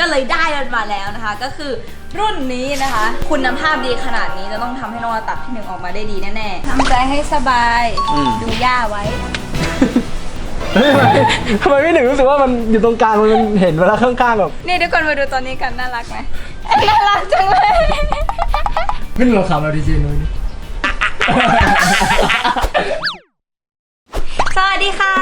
ก็เลยได้มันมาแล้วนะคะ ก็คือรุ่นนี้นะคะ คุณภาพดีขนาดนี้จะต้องทำให้น้องวาตัดที่หนึ่งออกมาได้ดีแน่ๆทำใจให้สบายอืม ดูย่าไว้ เฮ้ยทำไมทำไมพี่หนึ่งรู้สึกว่ามันอยู่ตรงกลางมันเห็นเวลาข้างๆแบบนี่ทุกคนมาดูตอนนี้กันน่ารักไหมน่ารักจังเลยพี่หนึ่งเราขำเราดีจนุ้ยสวัสดีค่ะ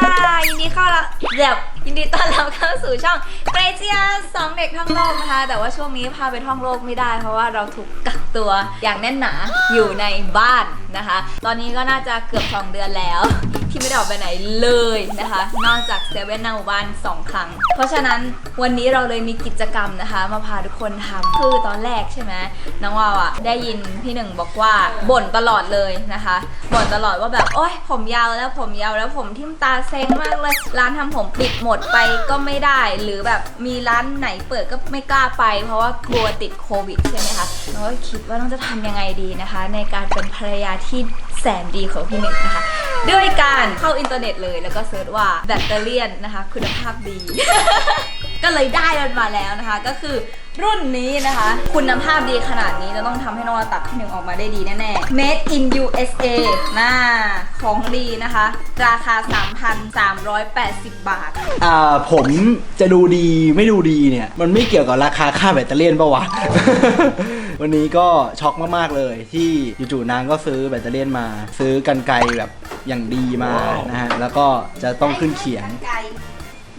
ยินดีเข้าละเดี๋ยว ยินดีต้อนรับเข้าสู่ช่องเกรเจียสองเด็กท่องโลกนะคะ แต่ว่าช่วงนี้พาไปท่องโลกไม่ได้ เพราะว่าเราถูกกักตัวอย่างแน่นหนาอยู่ในบ้านนะคะ ตอนนี้ก็น่าจะเกือบ2เดือนแล้ว ที่ไม่ได้ออกไปไหนเลยนะคะ นอกจากเซเว่นนาหมู่บ้านสองครั้ง เพราะฉะนั้นวันนี้เราเลยมีกิจกรรมนะคะ มาพาทุกคนทำคือตอนแรกใช่ไหมน้องวาวอะได้ยินพี่หนึ่งบอกว่าบ่นตลอดเลยนะคะบ่นตลอดว่าแบบโอ๊ยผมยาวแล้วผมยาวแล้วผมทิ่มตาเซ็งมากเลย ร้านทำผมปิดหมดไปก็ไม่ได้ หรือแบบมีร้านไหนเปิดก็ไม่กล้าไป เพราะว่ากลัวติดโควิดใช่ไหมคะน้องก็คิดว่าน้องจะทำยังไงดีนะคะ ในการเป็นภรรยาที่แสนดีของพี่หนึ่งนะคะ ด้วยการเข้าอินเทอร์เน็ตเลยแล้วก็เซิร์ชว่าแบตเตอรี่นะคะ คุณภาพดี ก็เลยได้มันมาแล้วนะคะ ก็คือรุ่นนี้นะคะ คุณภาพดีขนาดนี้จะต้องทำให้นวัตตัดที่หนึ่งออกมาได้ดีแน่ๆ Made in USA น่าของดีนะคะ ราคา 3,380 บาท อ่าผมจะดูดีไม่ดูดีเนี่ย มันไม่เกี่ยวกับราคาค่าแบตเตอรี่ปะวะ วันนี้ก็ช็อกมากๆเลยที่จู่ๆนางก็ซื้อแบตเตอรี่ยนมา ซื้อกันไกลแบบอย่างดีมานะฮะแล้วก็จะต้องขึ้นเขียงกันไกร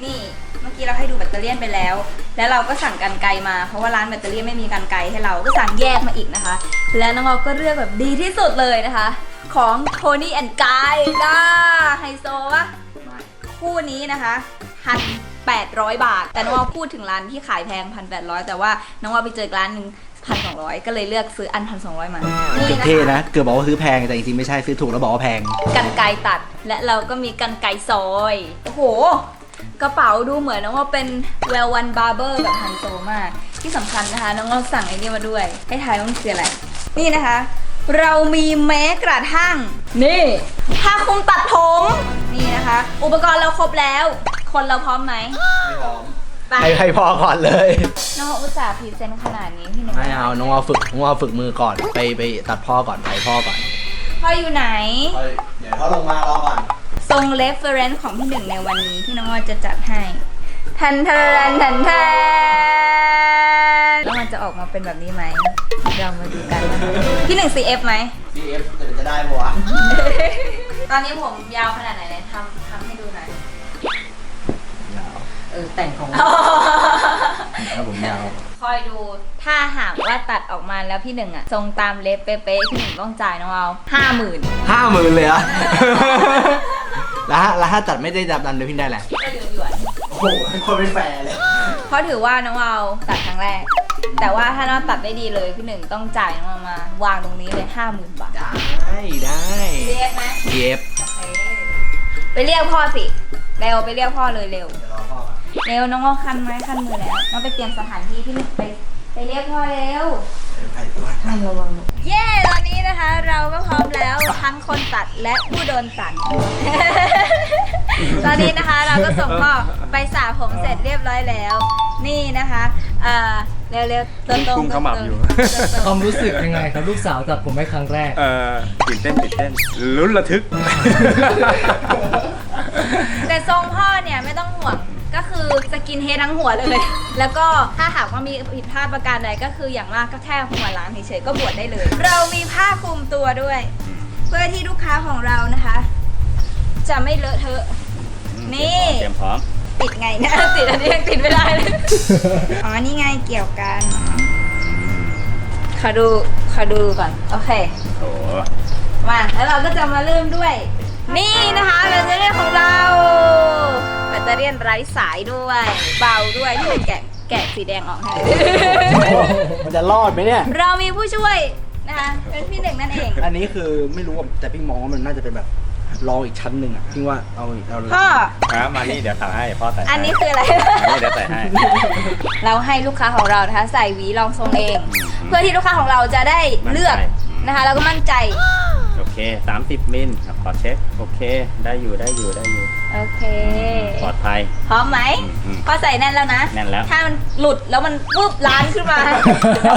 นี่เมื่อกี้เราให้ดูแบตเตอรี่ยนไปแล้ว แล้วเราก็สั่งกันไกรมา เพราะว่าร้านแบตเตอรี่ยนไม่มีกันไกรให้เราก็สั่งแยกมาอีกนะคะ แล้วน้องออก็เลือกแบบดีที่สุดเลยนะคะ ของ Tony and Guy นะไฮโซวะคู่นี้นะคะพันแปดร้อยบาท แต่น้องออพูดถึงร้านที่ขายแพงพันแปดร้อยแต่ว่าน้องออไปเจออีกร้านหนึ่ง พันสองร้อยก็เลยเลือกซื้ออันพันสองร้อยมาเกือบเท่นะ เกือบบอกว่าซื้อแพงแต่จริงๆไม่ใช่ซื้อถูกแล้วบอกว่าแพงกันไกรตัดและเราก็มีกันไกรซอย โอ้โห กระเป๋าดูเหมือนน้องว่าเป็นเวลวันบาร์เบอร์แบบไฮโซมาก ที่สำคัญนะคะ น้องเราสั่งไอ้นี่มาด้วย ให้ทายว่ามันคืออะไร นี่นะคะ เรามีแม้กระทั่ง นี่ผ้าคลุมตัดผม นี่นะคะ อุปกรณ์เราครบแล้ว คนเราพร้อมไหมไม่พร้อม ไป ให้ให้พอก่อนเลย น้องอุตส่าห์พรีเซนต์ขนาดนี้พี่หนึ่งไม่เอาน้องเอาฝึกน้องเอาฝึกมือก่อน ไปไปตัดพ่อก่อนไปพ่อก่อนพ่ออยู่ไหน เดี๋ยวเขาลงมารอก่อน ทรง reference ของพี่หนึ่งในวันนี้ที่น้องว่าจะจัดให้ ทันทันทันทันแล้วมันจะออกมาเป็นแบบนี้ไหม เรามาดูกันนะคะพี่หนึ่ง CF ไหม CF จะได้ปะวะ ตอนนี้ผมยาวขนาดไหนเนี่ยทำทำให้ดูหน่อยยาวเออแต่งของ ครับผมยาวคอยดู ถ้าหากว่าตัดออกมาแล้วพี่หนึ่งอะทรงตามเล็บเป๊ะๆพี่หนึ่งต้องจ่ายน้องเอาห้าหมื่นห้าหมื่นเลยเหรอะแล้วถ้าแล้วถ้าตัดไม่ได้ดับดันเลยพี่ได้แหละก็เหลือหยวนโอ้โหคนไม่แฟร์เลยเพราะถือว่าน้องเอาตัดครั้งแรก แต่ว่าถ้าน้องตัดได้ดีเลยพี่หนึ่งต้องจ่ายน้องเอามา วางตรงนี้เลยห้าหมื่นบาทได้ได้เรียกไหมเย็บไปเรียกพ่อสิเร็วไปเรียกพ่อเลยเร็ว เดี๋ยวรอพ่อก่อน เร็วน้องก็คันไม้คันมือแล้วน้องไปเตรียมสถานที่ที่หนึ่งไปไปเรียกพ่อเร็วไปตัวท่านระวังเย้ตอนนี้นะคะ เราก็พร้อมแล้วทั้งคนตัดและผู้โดนตัด ตอนนี้นะคะเราก็ส่งพ่อไปสระผมเสร็จเรียบร้อยแล้ว นี่นะคะเอ่อเร็วๆตรงๆตรงๆกุมขมับอยู่ตรงความรู้สึกยังไงครับลูกสาวตัดผมให้ครั้งแรก เออตื่นเต้นตื่นเต้นลุ้นระทึกๆแต่ทรงพ่อเนี่ยไม่ต้องห่วงก็ คือสกินเฮดทั้งหัวเลย แล้วก็ถ้าหากว่ามีผิดพลาดประการใดก็คืออย่างมากก็แค่หัวล้านเฉยๆก็บวชได้เลย เรามีผ้าคลุมตัวด้วย เพื่อที่ลูกค้าของเรานะคะ จะไม่เลอะเทอะนี่ เตรียมพร้อมติดไงนะติดอันนี้ยังติดไม่ได้เลย อ๋อ นี่ไงเกี่ยวกันขอดูขอดูก่อน โอเค โอ้มา แล้วเราก็จะมาเริ่มด้วย นี่นะคะแบตเตอรี่ของเรา แบตเตอรี่ไร้สายด้วย เบาด้วยที่เป็นแกะแกะสีแดงออกให้มันจะรอดไหมเนี่ย เรามีผู้ช่วยนะคะเป็นพี่หนึ่งนั่นเอง อันนี้คือไม่รู้ว่าแต่พี่มองว่ามันน่าจะเป็นแบบรองอีกชั้นหนึ่งอะพี่ว่าเอาอีกเอาเลยพ่อครับมานี่เดี๋ยวถ่ายให้พ่อใส่ให้อันนี้คืออะไรอันนี้เดี๋ยวใส่ให้ เราให้ลูกค้าของเรานะคะใส่หวีรองทรงเอง เพื่อที่ลูกค้าของเราจะได้เลือกนะคะ แล้วก็มั่นใจ โอเค30มิลอะขอเช็ค โอเค ได้อยู่ได้อยู่ได้อยู่โอเค ปลอดภัย พร้อมไหมอืม พอใส่แน่นแล้วนะ แน่นแล้ว ถ้ามันหลุดแล้วมันปุ๊บล้านขึ้นมา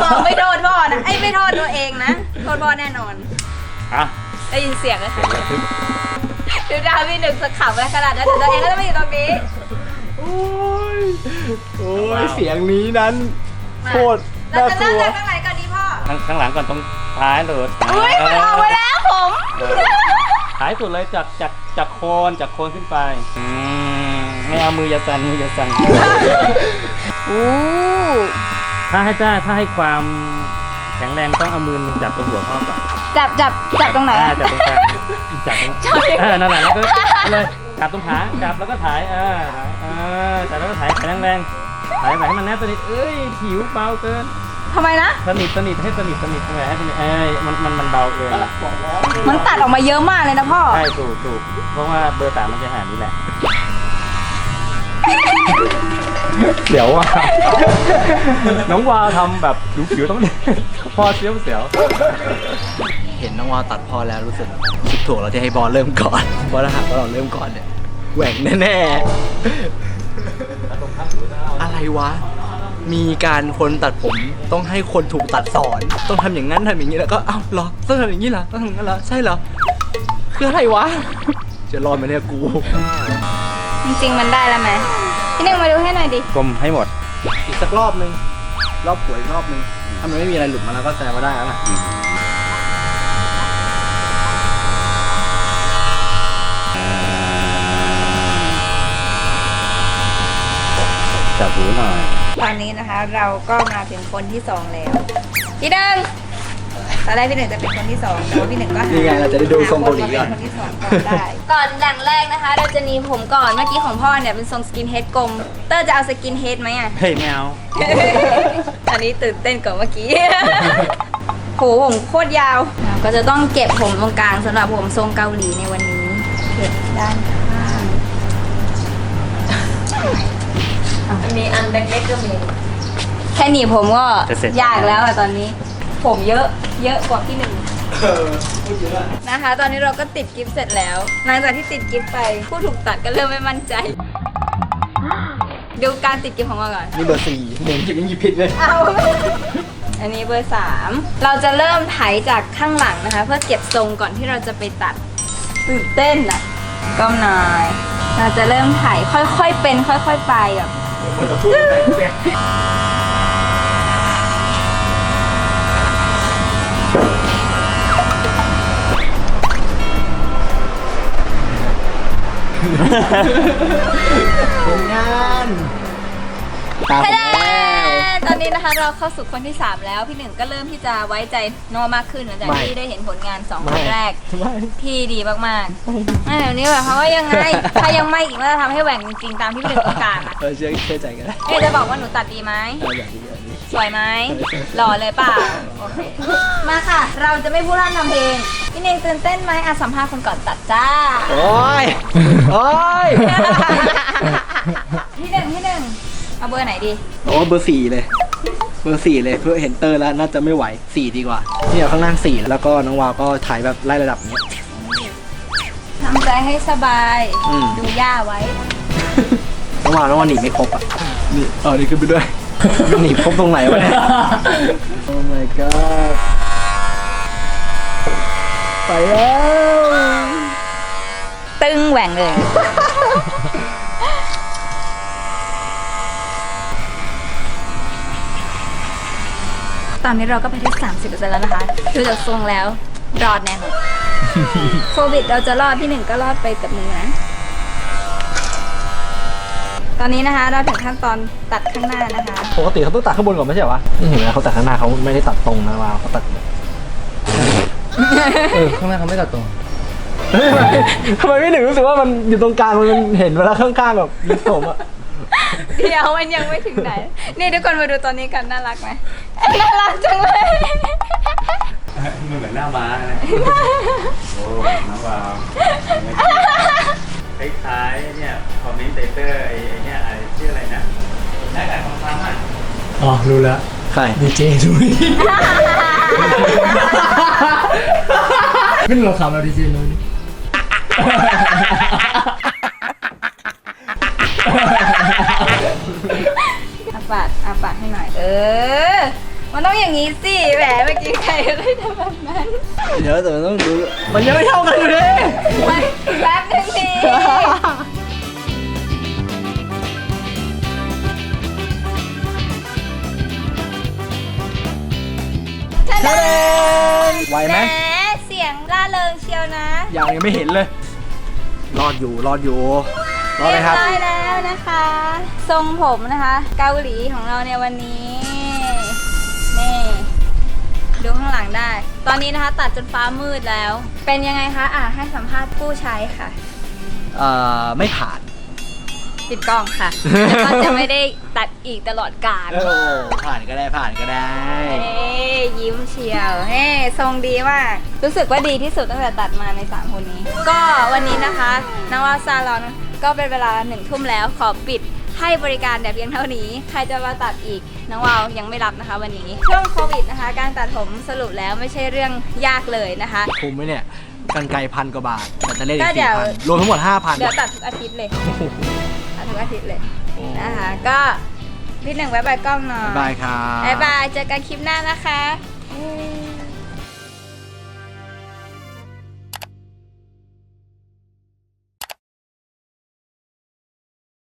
บอกไม่โทษพ่อนะไอ้ยไม่โทษตัวเองนะโทษพ่อแน่นอน อะได้ยินเสียงเลยค่ะดูดาวพี่หนึ่งสกขับไปขนาดนั้นแต่ตัวเองก็จะไม่อยู่ตรงนี้ โอ้ย โอ้ย เสียงนี้นั้นโคตรเราน่าจะกเริ่ลัมว จากข้างไหนก่อนดีพ่อ ข้างข้างหลังก่อนตรงท้ายหลุดอุ้ยมันออกไปแล้ว ผมท้ายสุดเลยจากจากจากโคนจากโคนขึ้นไปอืมไม่เอามืออยาสั่นมืออยาสั่นอู้ถ้าให้ถ้าถ้าให้ความแข็งแรงต้องเอามือจับตรงหัวพ่อก่อนจับจับจับตรงไหนอ่าอะจับตรงกลางจับตรงเออนั่นแหละแล้วก็เลยจับตรงขาจับแล้วก็ถ่ายเออถ่ายเออจับแล้วก็ถ่ายถ่ายแรงๆถ่ายไปให้มันแนบสนิทเอ้ยผิวเบาเกิน ทำไมนะ สนิทสนิทให้สนิทสนิททำไมให้สนิทเอ้ยมันมันมันเบาเกินมันตัดออกมาเยอะมากเลยนะพ่อ ใช่ถูกถูกเพราะว่าเบอร์สามมันจะหานี้แหละเสียวว่ะ น้องวาวทำแบบผิวๆต้องพอเสียวเสียวเห็นน้องวาวตัดพอแล้วรู้สึกคิดถูกเราที่ให้บอลเริ่มก่อนเพราะถ้าหากว่าเราเริ่มก่อนเนี่ยแหว่งแน่ๆอะไรวะ มีการคนตัดผมต้องให้คนถูกตัดสอน ต้องทำอย่างนั้นทำอย่างนี้แล้วก็เอ้าเหรอต้องทำอย่างนี้เหรอต้องทำอย่างนั้นเหรอใช่เหรอคืออะไรวะจะรอดไหมเนี่ยกู จริงๆมันได้แล้วไหมพี่หนึ่งมาดูให้หน่อยดิกลมให้หมด อีกสักรอบนึงรอบหัวอีกรอบนึงถ้ามันไม่มีอะไรหลุดมาแล้วก็แสดงว่าได้แล้วล่ะจับหูหน่อย ตอนนี้นะคะเราก็มาถึงคนที่สองแล้ว พี่หนึ่งตอนแรกพี่หนึ่งจะเป็นคนที่สองแต่ว่าพี่หนึ่งก็หานี่ไงเราจะได้ดูทรงเกาหลีก่อนคนที่สองก่อนได้ ก่อนหลังแรกนะคะ เราจะหนีผมก่อนเมื่อกี้ของพ่อเนี่ยเป็นทรงสกินเฮดกลม เตอร์จะเอาสกินเฮดไหมอะ เฮ้ยไม่เอาอันนี้ตื่นเต้นกว่าเมื่อกี้ โหผมโคตรยาว ก็จะต้องเก็บผมตรงกลางสำหรับผมทรงเกาหลีในวันนี้ เก็บด้าน นเล็กๆก็มี แค่หนีบผมก็จะเสร็จ ยากแล้วอะตอนนี้ ผมเยอะเยอะกว่าที่หนึ่งเออพูดเยอะนะคะ ตอนนี้เราก็ติดกิฟต์เสร็จแล้ว หลังจากที่ติดกิฟต์ไป ผู้ถูกตัดก็เริ่มไม่มั่นใจ ดูการติดกิฟต์ของเราก่อน นี่เบอร์สี่หนึ่งยังหยิบผิดเลยเอาอันนี้เบอร์สามเราจะเริ่มไถจากข้างหลังนะคะ เพื่อเก็บทรงก่อนที่เราจะไปตัดตื่นเต้นนะก้มหน่อย เราจะเริ่มไถค่อยๆเป็น ค่อย ๆ ไปแบบผล งาน ตามทะผมเลแล้วตอ นนี้นะคะเราเข้าสู่คนที่ 3 แล้ว พี่หนึ่งก็เริ่มที่จะไว้ใจโนมากขึ้นหลังจากที่ได้เห็นผลงาน2คนแรกไม่ที่ดีมากๆอ่าเดี๋ยวนี้แบบเขามว่ายังไง ถ้ายังไม่อีกก็จะทำให้แหว่งจริงๆตามที่พี่หนึ่งต้องการอะเออเชื่อเชื่อใจกันได้เอ๊ะจะบอกว่าหนูตัดดีไหมเอออย่างนี้อย่างนี้สวยไหมหล่อเลยเปล่าโอเคมาค่ะ เราจะไม่พูดร่ำทำเพลงพี่เนงตื่นเต้นไหมอะสัมภาษณ์คนก่อนตัดจ้าโอ้ยโอ้ยพี่หนึ่งพี่หนึ่งเอาเบอร์ไหนดีโอ้เบอร์สี่เลย เบอร์สี่เลยเพื่อเห็นเตอร์แล้วน่าจะไม่ไหวสี่ดีกว่าเนี่ยข้างล่างสี่แล้วก็น้องวาวก็ถ่ายแบบไล่ระดับเนี้ยทำใจให้สบาย อืม ดูย่าไว้ น้องวาวน้องวาวหนีไม่ครบอะนี่เออนี่ขึ้นไปด้วยมันหนีครบตรงไหนวะเนี่ยโอ้ my god ไปแล้ว ตึงแหว่งเลย ตอนนี้เราก็ไปที่30%แล้วนะคะดูจากทรงแล้วรอดแน่นอนโควิดเราจะรอดพี่หนึ่งก็รอดไปกับมือนะตอนนี้นะคะเราถึงขั้นตอนตัดข้างหน้านะคะปกติเขาต้องตัดข้างบนก่อนไม่ใช่เหรอวะนี่เห็นไหมเขาตัดข้างหน้าเขาไม่ได้ตัดตรงนะวาวเขาตัดเออข้างหน้าเขาไม่ตัดตรงเฮ้ยทำไมทำไมไม่หนึ่งรู้สึกว่ามันอยู่ตรงกลางมันเห็นเวลาข้างๆแบบลิฟผมอะเดี๋ยวมันยังไม่ถึงไหน นี่ทุกคนมาดูตอนนี้กันน่ารักไหม น่ารักจังเลย มันเหมือนหน้าม้าเลยโอ้น้องวาวคล้ายๆเนี่ยคอมเมนเตอร์ไอ้ไอ้เนี่ยไอ้ชื่ออะไรนะหน้ากากทองคำอะอ๋อ รู้แล้วใครดีเจดุยไม่รู้เราขำเราดีเจนู้นอาปากอาปากให้หน่อย เออ มันต้องอย่างนี้สิแหมเมื่อกี้ใครได้ทำแบบนั้นเดี๋ยวแต่มันต้องดูมันยังไม่เท่ากันอยู่ดิไม่แป๊บนึงสิทะเลไหวไหมแหมเสียงล่าเริงเชียวนะยังยังไม่เห็นเลย รอดอยู่รอดอยู่รอดไหมครับ เรียบร้อยแล้วนะคะ ทรงผมนะคะ เกาหลีของเราในวันนี้ ดูข้างหลังได้ ตอนนี้นะคะตัดจนฟ้ามืดแล้ว เป็นยังไงคะอะให้สัมภาษณ์ผู้ใช้ค่ะ เอ่อไม่ผ่าน ปิดกล้องค่ะ แล้วก็จะไม่ได้ตัดอีกตลอดกาลเออผ่านก็ได้ผ่านก็ได้เฮ้ยิ้มเชียวเฮ้ทรงดีมาก รู้สึกว่าดีที่สุดตั้งแต่ตัดมาในสามคนนี้ ก็วันนี้นะคะนาวาซาลอนก็เป็นเวลาหนึ่งทุ่มแล้วขอปิด ให้บริการแต่เพียงเท่านี้ ใครจะมาตัดอีกน้องวาวยังไม่รับนะคะ วันนี้ช่วงโควิดนะคะ การตัดผมสรุปแล้วไม่ใช่เรื่องยากเลยนะคะ คุ้มไหมเนี่ยกันไกลพันกว่าบาทแต่จะเล่นอีก็กเดี๋สี่ยว พันรวมทั้งหมดห้าพัน เดี๋ยวตัดทุกอาทิตย์เลยตัดทุกอาทิตย์เลยนะคะ ก็พี่หนึ่งไว้บายกล้องหน่อยบายครับ บายบายเจอกันคลิปหน้านะคะ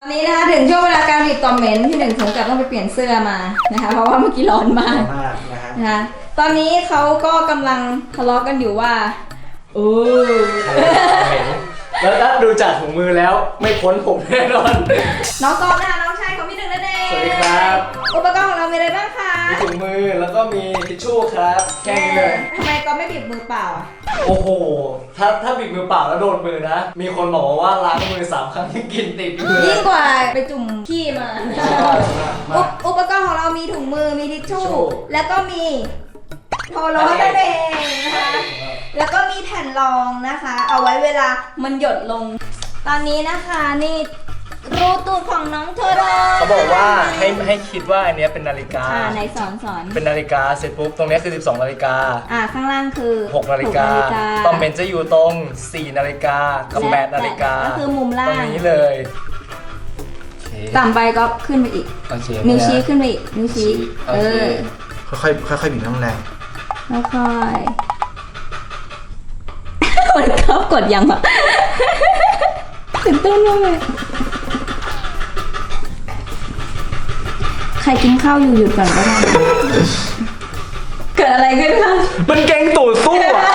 ตอนนี้นะคะถึงช่วงเวลาการบีบต่อมเหม็นที่หนึ่งถึงกับต้องไปเปลี่ยนเสื้อมานะคะ เพราะว่าเมื่อกี้ร้อนมากมากนะฮะนะคะตอนนี้เขาก็กำลังทะเลาะกันอยู่ว่าโอ้แล้วถ้าดูจากถุงมือแล้วไม่พ้นผมแน่นอน น้องกอบนะคะน้องชายของพี่หนึ่งนั่นเองสวัส ดีครับอุปกรณ์ของเรามีอะไรบ้างคะมีถุงมือแล้วก็มีทิชชู่ครับ แค่นี้เลย ทำไมกอบไม่บีบมือเปล่าอะโอ้โห ถ้าถ้าบิดมือเปล่าแล้วโดนมือนะ มีคนบอกว่าล้างมือสามครั้งยังกินติดอยู่เลยยิ่งกว่าไปจุ่มขี้มา อุปอุปกรณ์ของเรามีถุงมือ มีทิชชู่ ทิชชู่ แล้วก็มีโทรโลนั่นเองนะคะ แล้วก็มีแผ่นรองนะคะ เอาไว้เวลามันหยดลง ตอนนี้นะคะนี่ รูตูดของน้องโทโรเขาบอกว่าให้ให้คิดว่าอันเนี้ยเป็นนาฬิกา อ่าในสอนสอนเป็นนาฬิกาเสร็จปุ๊บตรงเนี้ยคือ 12 นาฬิกา อ่าข้างล่างคือ6 นาฬิกาหตอมเมนจะอยู่ตรง 4 นาฬิกากับและ8นาฬิกาก็คือมุมล่างตรงนี้เลยโอเคต่ำไปก็ขึ้นไปอีก โอเคนิ้วชี้ขึ้นไปอีกนิ้วชี้ โอเอเคอค่อยๆค่อยๆบีบน้ำแรงค่อยๆมันเข้ากดยังอะตื่นเต้นมากเลย ใคร กินข้าวอยู่หยุดก่อนก็ได้นะเกิดอะไรขึ้นคะมันเก่งตูดสู้อะ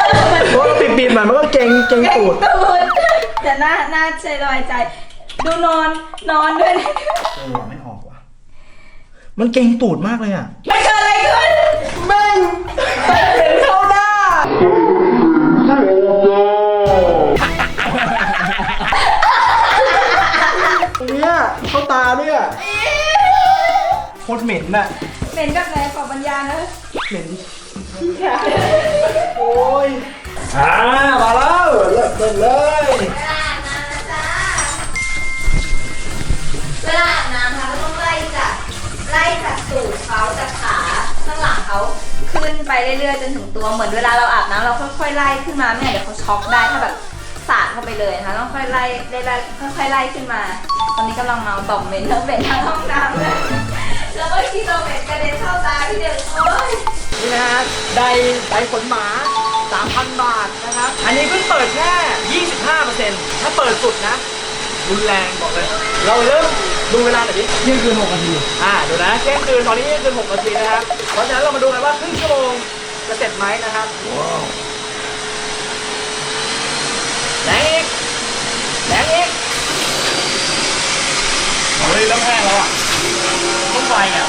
เพราะเราปิดๆมันมันก็เก่งเก่งตูดตูดแต่หน้าหน้าใจลอยใจ ดูนอนนอนด้วยนะเออไม่ออกว่ะ มันเก่งตูดมากเลยอะมันเกิดอะไรขึ้น แม่งเห็นเข้าหน้ คตรเหม็นอะเหม็นกับไหนขอบรรยายนะเหม็นโอ้ยอ่ามาแล้วเลิกเลิกเลยเวลาอาบน้ำนะคะก็ต้องไล่จากไล่จากตูดเขาจากขาข้างหลังเขาขึ้นไปเรื่อยๆจนถึงตัวเหมือนเวลาเราอาบน้ำเราค่อยๆไล่ขึ้นมาไม่งั้นเดี๋ยวเขาช็อกได้ถ้าแบบสาดเข้าไปเลยนะคะต้องค่อยไล่ไล่ๆค่อยๆไล่ขึ้นมา ตอนนี้กำลังเมาต่อมเหม็นทั้งเป็นทั้งห้องน้ำเลย แล้วก็ที่เราเหม็นกระเด็นเข้าตาพี่เด็กโอ๊ยนี่นะฮะไดไดขนหมา 3,000 บาทนะครับ อันนี้เพิ่งเปิดแค่ 25%ถ้าเปิดสุดนะ รุนแรงบอกเลย เราเริ่มดูเวลาหน่อยดิ เที่ยงคืน6นาทีอ่าดูนะเที่ยงคืนตอนนี้เที่ยงคืน6นาทีนะครับ เพราะฉะนั้นเรามาดูกันว่าครึ่งชั่วโมงจะเสร็จไหมนะครับแรงอีกแรงอีกเฮ้ยเริ่มแห้งแล้วอะ ต้องไฟอะ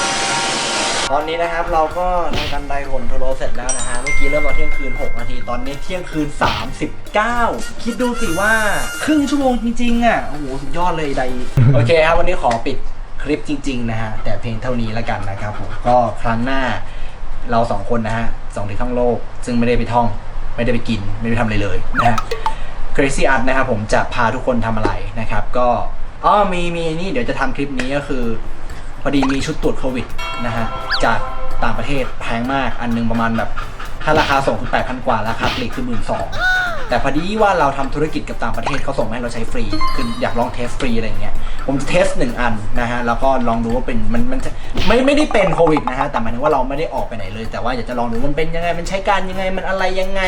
ตอนนี้นะครับเราก็ทำกันไดขนโทรเสร็จแล้วนะฮะเมื่อกี้เริ่มตอนเที่ยงคืน 6 นาที ตอนนี้เที่ยงคืน 39 คิดดูสิว่าครึ่งชั่วโมงจริงๆอะโอ้โหสุดยอดเลยไดโอเคครับวันนี้ขอปิดคลิปจริง ๆ นะฮะ แต่เพียงเท่านี้แล้วกันนะครับผมก็ครั้งหน้าเราสองคนนะฮะสองที่ท่องโลก ซึ่งไม่ได้ไปท่อง ไม่ได้ไปกิน ไม่ได้ทำอะไรเลยนะฮะ Crazy Art นะครับผมจะพาทุกคนทำอะไรนะครับ ก็อ๋อมีมีนี่เดี๋ยวจะทำคลิปนี้ก็คือ พอดีมีชุดตรวจโควิดนะฮะจากต่างประเทศแพงมากอันหนึงประมาณแบบถ้าราคาส่งคือแปดพันกว่าราคาปลีกคือหมื่นสองแต่พอดีว่าเราทำธุรกิจกับต่างประเทศเขาส่งมาให้เราใช้ฟรี คืออยากลองเทสฟรีอะไรเงี้ย ผมจะเทสหนึ่งอันนะฮะ แล้วก็ลองดูว่าเป็นมันมันไม่ไม่ได้เป็นโควิดนะฮะ แต่หมายถึงว่าเราไม่ได้ออกไปไหนเลย แต่ว่าอยากจะลองดูมันเป็นยังไง มันใช้การยังไง มันอะไรยังไง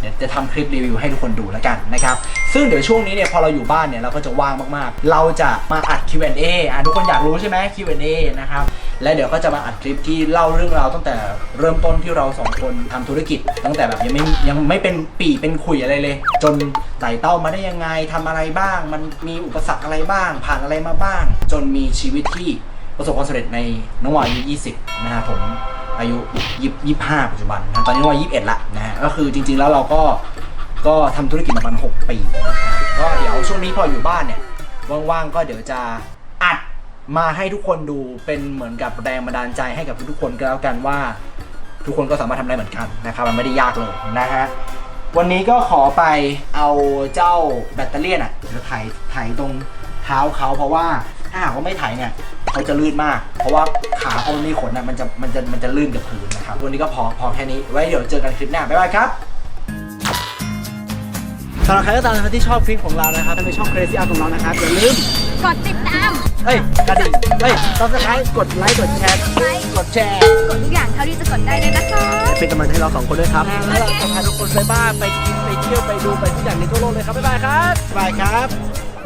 เดี๋ยวจะทำคลิปรีวิวให้ทุกคนดูแล้วกันนะครับซึ่งเดี๋ยวช่วงนี้เนี่ยพอเราอยู่บ้านเนี่ยเราก็จะว่างมากๆ เราจะมาอัด Q&A อะทุกคนอยากรู้ใช่ไหม Q&A นะครับและเดี๋ยวก็จะมาอัดคลิปที่เล่าเรื่องราวตั้งแต่เริ่มต้นที่เราสองคนทำธุรกิจ ตั้งแต่แบบยังไม่ยังไม่เป็นปีเป็นขุยอะไรเลย จนไต่เต้ามาได้ยังไงทำอะไรบ้าง มันมีอุปสรรคอะไรบ้าง ผ่านอะไรมาบ้าง จนมีชีวิตที่ประสบความสำเร็จในน้องวายอายุ20 นะครับผม อายุยี่ยี่ห้าปัจจุบันนะตอนนี้วัยยี่สิบเอ็ดละนะก็คือจริง ๆแล้วเราก็ก็ทำธุรกิจมาประมาณหกปีนะครับก็เดี๋ยวช่วงนี้พออยู่บ้านเนี่ยว่างๆก็เดี๋ยวจะอัดมาให้ทุกคนดูเป็นเหมือนกับแรงบันดาลใจให้กับทุกๆคนก็แล้วกันว่า ทุกคนก็สามารถทำได้เหมือนกันนะครับมันไม่ได้ยากเลยนะฮะวันนี้ก็ขอไปเอาเจ้าแบตเตอรี่อะเดี๋ยวไถไถตรงเท้าเขาเพราะว่าถ้าหากว่าไม่ไถเนี่ย เขาจะลื่นมาก เพราะว่าขาเขามันมีขนอะมันจะมันจะมันจะลื่นกับพื้นนะครับ วันนี้ก็พอพอแค่นี้ ไว้เดี๋ยวเจอกันคลิปหน้า บ๊ายบายครับสำหรับใครก็ตามนะครับที่ชอบคลิปของเรานะครับถ้าเป็นช่อง Crazy Art ของเรานะครับอย่าลืมกดติดตาม เฮ้ยกระดิ่งเฮ้ยต้องสไครต์กดไลค์กดแชร์ไลค์กดแชร์กดทุกอย่างเท่าที่จะกดได้เลยนะคะเป็นกำลังใจให้เราสองคนด้วยครับแล้วเราจะพาทุกคนไปบ้านไปกินไปเที่ยวไปดูไปทุกอย่างในทั่วโลกเลยครับบ๊ายบายครับบ๊ายบายครับ